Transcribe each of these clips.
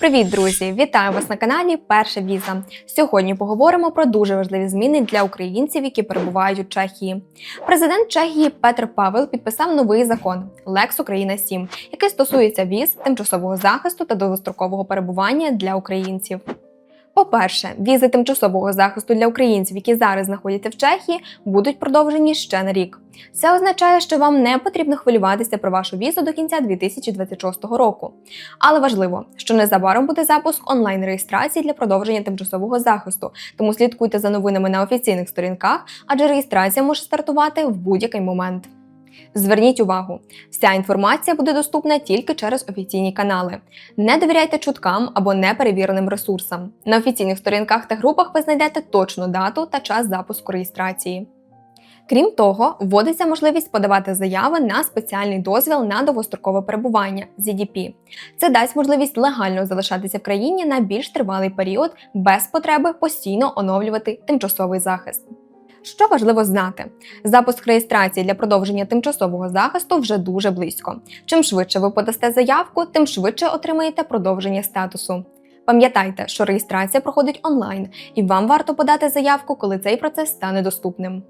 Привіт, друзі! Вітаю вас на каналі Перша Віза. Сьогодні поговоримо про дуже важливі зміни для українців, які перебувають у Чехії. Президент Чехії Петр Павел підписав новий закон Лекс Україна 7, який стосується віз, тимчасового захисту та довгострокового перебування для українців. По-перше, візи тимчасового захисту для українців, які зараз знаходяться в Чехії, будуть продовжені ще на рік. Це означає, що вам не потрібно хвилюватися про вашу візу до кінця 2026 року. Але важливо, що незабаром буде запуск онлайн-реєстрації для продовження тимчасового захисту, тому слідкуйте за новинами на офіційних сторінках, адже реєстрація може стартувати в будь-який момент. Зверніть увагу, вся інформація буде доступна тільки через офіційні канали. Не довіряйте чуткам або неперевіреним ресурсам. На офіційних сторінках та групах ви знайдете точну дату та час запуску реєстрації. Крім того, вводиться можливість подавати заяви на спеціальний дозвіл на довгострокове перебування ZDP. Це дасть можливість легально залишатися в країні на більш тривалий період без потреби постійно оновлювати тимчасовий захист. Що важливо знати, запуск реєстрації для продовження тимчасового захисту вже дуже близько. Чим швидше ви подасте заявку, тим швидше отримаєте продовження статусу. Пам'ятайте, що реєстрація проходить онлайн, і вам варто подати заявку, коли цей процес стане доступним.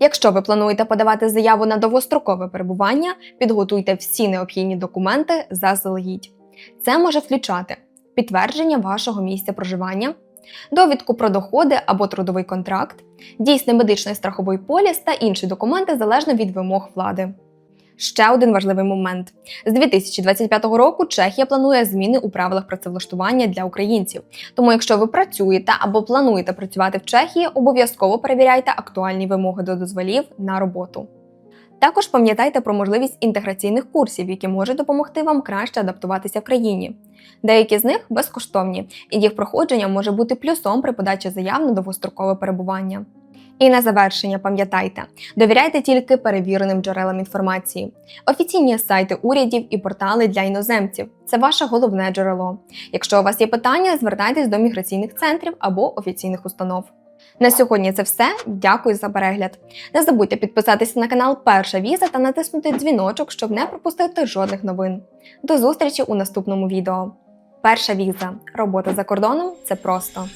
Якщо ви плануєте подавати заяву на довгострокове перебування, підготуйте всі необхідні документи заздалегідь. Це може включати підтвердження вашого місця проживання, довідку про доходи або трудовий контракт, дійсний медичний страховий поліс та інші документи залежно від вимог влади. Ще один важливий момент: з 2025 року Чехія планує зміни у правилах працевлаштування для українців. Тому, якщо ви працюєте або плануєте працювати в Чехії, обов'язково перевіряйте актуальні вимоги до дозволів на роботу. Також пам'ятайте про можливість інтеграційних курсів, які можуть допомогти вам краще адаптуватися в країні. Деякі з них безкоштовні, і їх проходження може бути плюсом при подачі заяв на довгострокове перебування. І на завершення пам'ятайте, довіряйте тільки перевіреним джерелам інформації. Офіційні сайти урядів і портали для іноземців це ваше головне джерело. Якщо у вас є питання, звертайтесь до міграційних центрів або офіційних установ. На сьогодні це все. Дякую за перегляд. Не забудьте підписатися на канал Перша Віза та натиснути дзвіночок, щоб не пропустити жодних новин. До зустрічі у наступному відео. Перша віза. Робота за кордоном це просто.